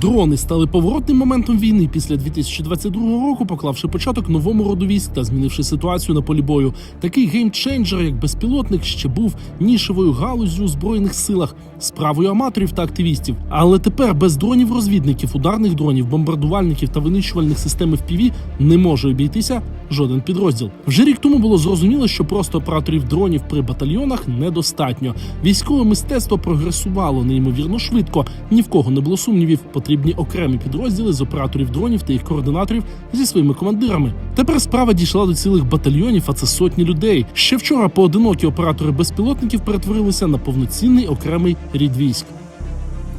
Дрони стали поворотним моментом війни після 2022 року, поклавши початок новому роду військ та змінивши ситуацію на полі бою. Такий геймченджер, як безпілотник, ще був нішевою галуззю у збройних силах, справою аматорів та активістів. Але тепер без дронів-розвідників, ударних дронів, бомбардувальників та винищувальних систем FPV не може обійтися жоден підрозділ. Вже рік тому було зрозуміло, що просто операторів дронів при батальйонах недостатньо. Військове мистецтво прогресувало неймовірно швидко. Ні в кого не було сумнівів. Потрібні окремі підрозділи з операторів дронів та їх координаторів зі своїми командирами. Тепер справа дійшла до цілих батальйонів, а це сотні людей. Ще вчора поодинокі оператори безпілотників перетворилися на повноцінний окремий рід військ.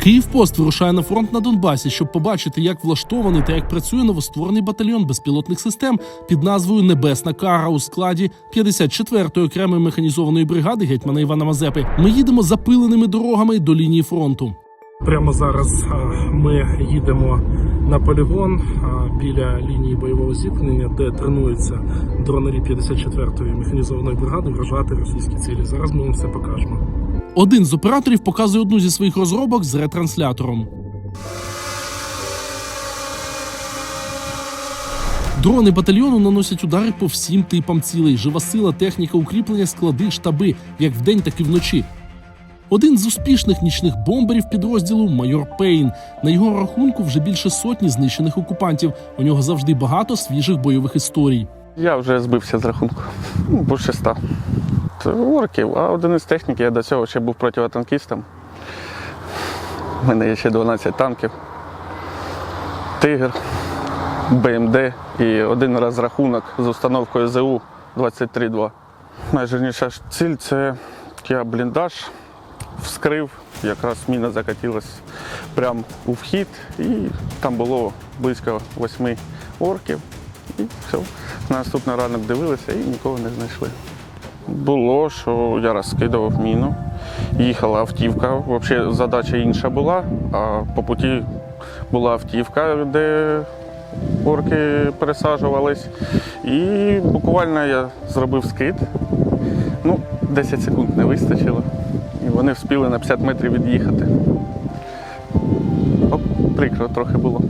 Київпост вирушає на фронт на Донбасі, щоб побачити, як влаштований та як працює новостворений батальйон безпілотних систем під назвою Небесна кара у складі 54-ї окремої механізованої бригади гетьмана Івана Мазепи. Ми їдемо запиленими дорогами до лінії фронту. Прямо зараз ми їдемо на полігон біля лінії бойового зіткнення, де тренуються дронері 54-ї механізованої бригади вражати російські цілі. Зараз ми вам все покажемо. Один з операторів показує одну зі своїх розробок з ретранслятором. Дрони батальйону наносять удари по всім типам цілей. Жива сила, техніка, укріплення, склади, штаби, як вдень, так і вночі. Один з успішних нічних бомберів підрозділу майор Пейн. На його рахунку вже більше сотні знищених окупантів. У нього завжди багато свіжих бойових історій. Я вже збився з рахунку. Більше ста. Орків, а один із техніки я до цього ще був противотанкістом. У мене є ще 12 танків. Тигр, БМД і один раз рахунок з установкою ЗУ 23-2. Найжирніша ціль це я бліндаж вскрив, якраз міна закатилась прямо у вхід, і там було близько восьми орків. І все. На наступний ранок дивилися і нікого не знайшли. Було, що я розкидував міну, їхала автівка. Взагалі задача інша була, а по путі була автівка, де орки пересаджувались. І буквально я зробив скид. Ну, 10 секунд не вистачило. І вони встигли на 50 метрів від'їхати. Прикро трохи було.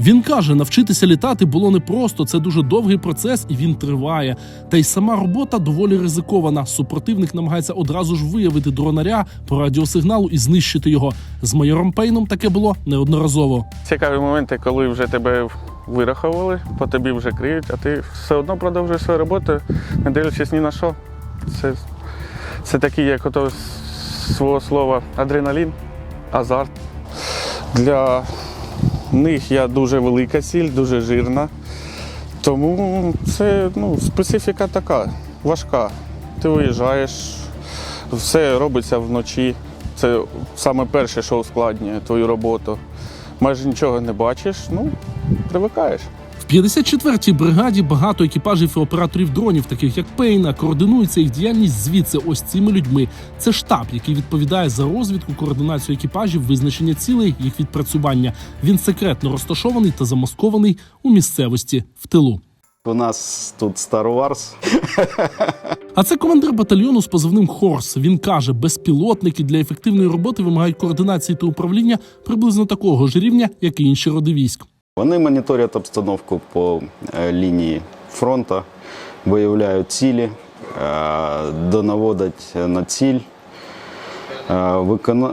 Він каже, навчитися літати було непросто. Це дуже довгий процес, і він триває. Та й сама робота доволі ризикована. Супротивник намагається одразу ж виявити дронаря по радіосигналу і знищити його. З майором Пейном таке було неодноразово. Цікаві моменти, коли вже тебе вирахували, по тобі вже криють, а ти все одно продовжуєш свою роботу, не дивлячись ні на що. Це, це такий, як ото свого слова, адреналін, азарт. Для них я дуже велика сіль, дуже жирна. Тому це ну, специфіка така, важка. Ти виїжджаєш, все робиться вночі. Це саме перше, що ускладнює твою роботу. Майже нічого не бачиш, ну, привикаєш. В 54-й бригаді багато екіпажів і операторів дронів, таких як Пейна, координується їх діяльність звідси ось цими людьми. Це штаб, який відповідає за розвідку, координацію екіпажів, визначення цілей, їх відпрацювання. Він секретно розташований та замаскований у місцевості в тилу. У нас тут Star Wars. А це командир батальйону з позивним Хорс. Він каже, безпілотники для ефективної роботи вимагають координації та управління приблизно такого ж рівня, як і інші роди військ. Вони моніторять обстановку по е, лінії фронту, виявляють цілі, е, донаводять на ціль, е,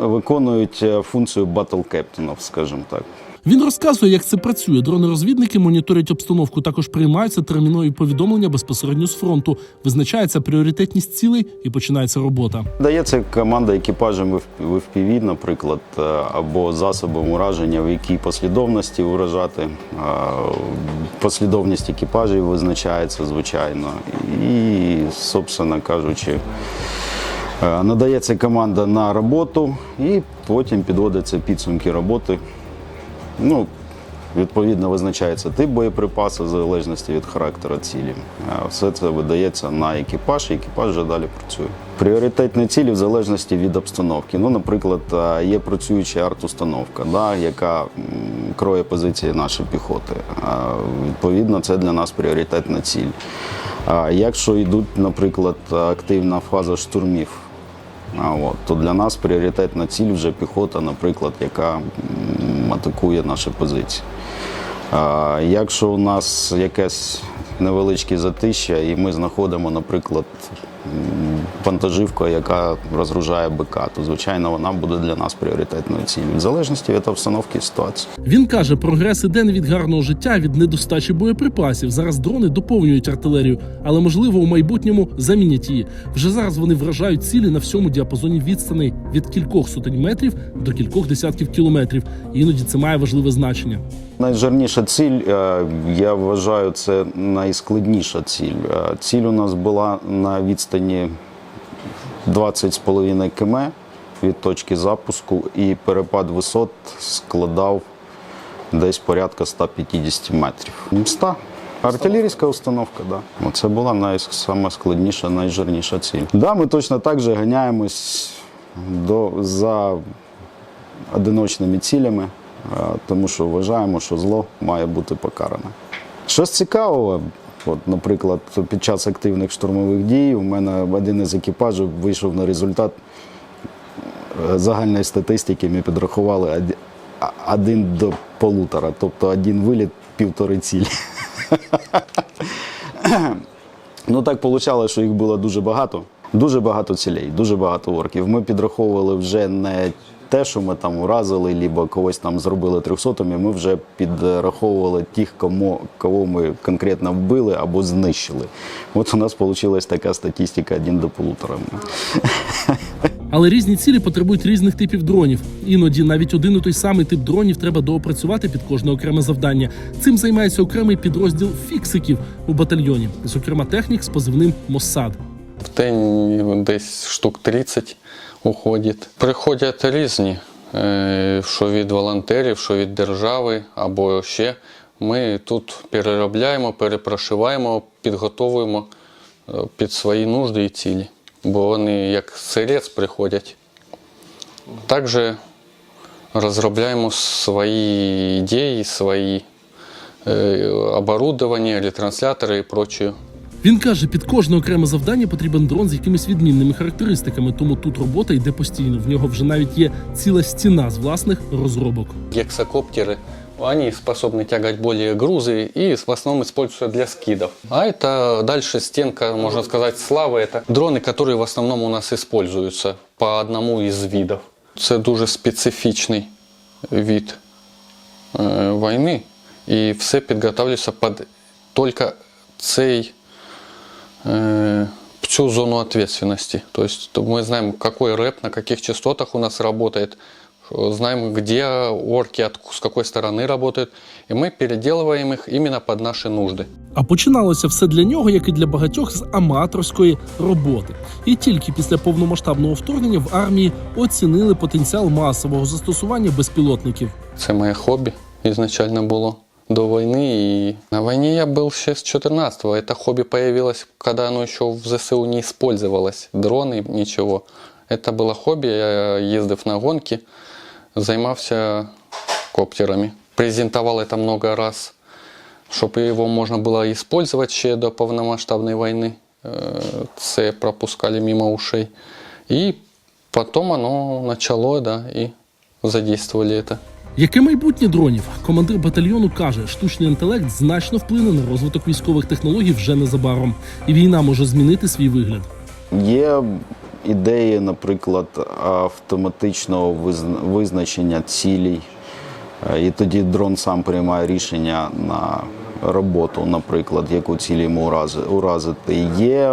виконують функцію батл кептінів, скажімо так. Він розказує, як це працює. Дрони-розвідники моніторять обстановку. Також приймаються термінові повідомлення безпосередньо з фронту. Визначається пріоритетність цілей і починається робота. Дається команда екіпажам в в FPV, наприклад, е, або засобом ураження, в якій послідовності уражати. Е, Послідовність екіпажів визначається, звичайно. І, собственно кажучи, е, надається команда на роботу і потім підводяться підсумки роботи. Ну, Відповідно, визначається тип боєприпасу в залежності від характеру цілі. Все це видається на екіпаж, і екіпаж вже далі працює. Пріоритетні цілі в залежності від обстановки. Ну, наприклад, є працююча арт-установка, да, яка кроє позиції нашої піхоти. Відповідно, це для нас пріоритетна ціль. А Якщо йдуть, наприклад, активна фаза штурмів, от, то для нас пріоритетна ціль вже піхота, наприклад, яка атакує наші позиції. А якщо у нас якесь невеличке затища, і ми знаходимо, наприклад, м, вантажівку, яка розгружає БК, то звичайно вона буде для нас пріоритетною ціллю, в залежності від обстановки і ситуації. Він каже, прогрес іде не від гарного життя, від недостачі боєприпасів. Зараз дрони доповнюють артилерію, але можливо у майбутньому замінять її. Вже зараз вони вражають цілі на всьому діапазоні відстаней від кількох сотень метрів до кількох десятків кілометрів. Іноді це має важливе значення. Найжирніша ціль, е, я вважаю, це найскладніша ціль. Е, Ціль у нас була на відстані 20,5 км від точки запуску, і перепад висот складав десь порядка 150 метрів. 100. Артилерійська установка, да. Це була найскладніша, найжирніша ціль. Да, ми точно так же ганяємось до, за одиночними цілями, тому що вважаємо, що зло має бути покаране. Щось цікавого, от, наприклад, під час активних штурмових дій у мене один із екіпажів вийшов на результат е, загальної статистики. Ми підрахували один до полутора, тобто один виліт, півтори цілі. Ну так вийшло, що їх було дуже багато. Дуже багато цілей, дуже багато орків. Ми підраховували вже не те, що ми там уразили, либо когось там зробили трьохсотими. Ми вже підраховували тих, кому, кого ми конкретно вбили або знищили. От у нас вийшла така статистика один до полутора. Але різні цілі потребують різних типів дронів. Іноді навіть один і той самий тип дронів треба доопрацювати під кожне окреме завдання. Цим займається окремий підрозділ фіксиків у батальйоні, зокрема технік з позивним Моссад. В день десь штук 30 уходить. Приходять різні, е, що від волонтерів, що від держави або ще. Ми тут переробляємо, перепрошиваємо, підготовуємо е, під свої нужди і цілі. Бо вони як сирець приходять. Також розробляємо свої ідеї, свої е, оборудовання, ретранслятори і прочее. Він каже, під кожне окреме завдання потрібен дрон з якимись відмінними характеристиками, тому тут робота йде постійно. В нього вже навіть є ціла стіна з власних розробок. гексокоптеры, они способны тягать более грузы и в основном используются для скидов. А это дальше стенка, можно сказать, славы. Это дроны, которые в основном у нас используются по одному из видов. Це дуже специфічний від е, війни, і все підготовлюється під тільки цей э, всю зону ответственности. То есть то мы знаем, какой рэп, на каких частотах у нас работает, что знаем, где орки, от, с какой стороны работают, и мы переделываем их именно под наши нужды. А починалося все для нього, як і для багатьох з аматорської роботи. І тільки після повномасштабного вторгнення в армії оцінили потенціал масового застосування безпілотників. Це моє хобі ізначально було До войны. И на войне я был ще с 14-го. Это хобби появилось, когда оно еще в ЗСУ не использовалось. Дроны, ничего. Это было хобби, я ездив на гонки, займався коптерами. Презентовал это много раз, чтобы его можно было использовать ще до повномасштабной войны. Э, Це пропускали мимо ушей. И потом оно начало, да, и задействовали это. Яке майбутнє дронів? Командир батальйону каже, штучний інтелект значно вплине на розвиток військових технологій вже незабаром, і війна може змінити свій вигляд. Є ідеї, наприклад, автоматичного визн- визначення цілей, Е, і тоді дрон сам приймає рішення на роботу, наприклад, яку ціль йому урази- уразити. Є,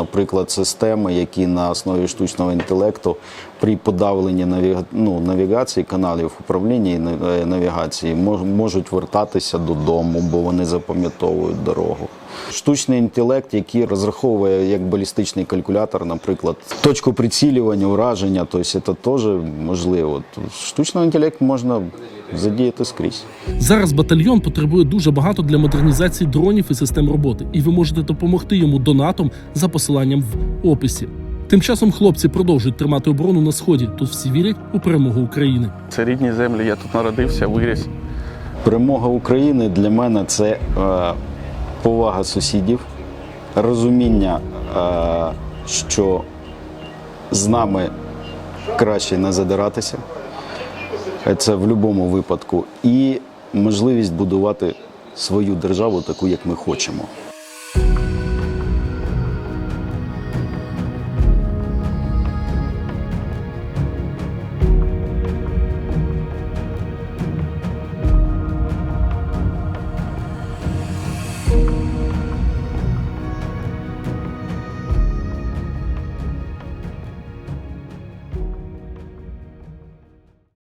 наприклад, системи, які на основі штучного інтелекту при подавленні навіга... ну, навігації каналів управління і е, навігації можуть вертатися додому, бо вони запам'ятовують дорогу. Штучний інтелект, який розраховує як балістичний калькулятор, наприклад, точку прицілювання, ураження, тобто це теж можливо. Штучний інтелект можна задіяти скрізь. Зараз батальйон потребує дуже багато для модернізації дронів і систем роботи, і ви можете допомогти йому донатом за посиланням в описі. Тим часом хлопці продовжують тримати оборону на сході. Тут всі вірять у перемогу України. Це рідні землі, я тут народився, виріс. Перемога України для мене це е, повага сусідів, розуміння, е, що з нами краще не задиратися, Це в будь-якому випадку. І можливість будувати свою державу таку, як ми хочемо.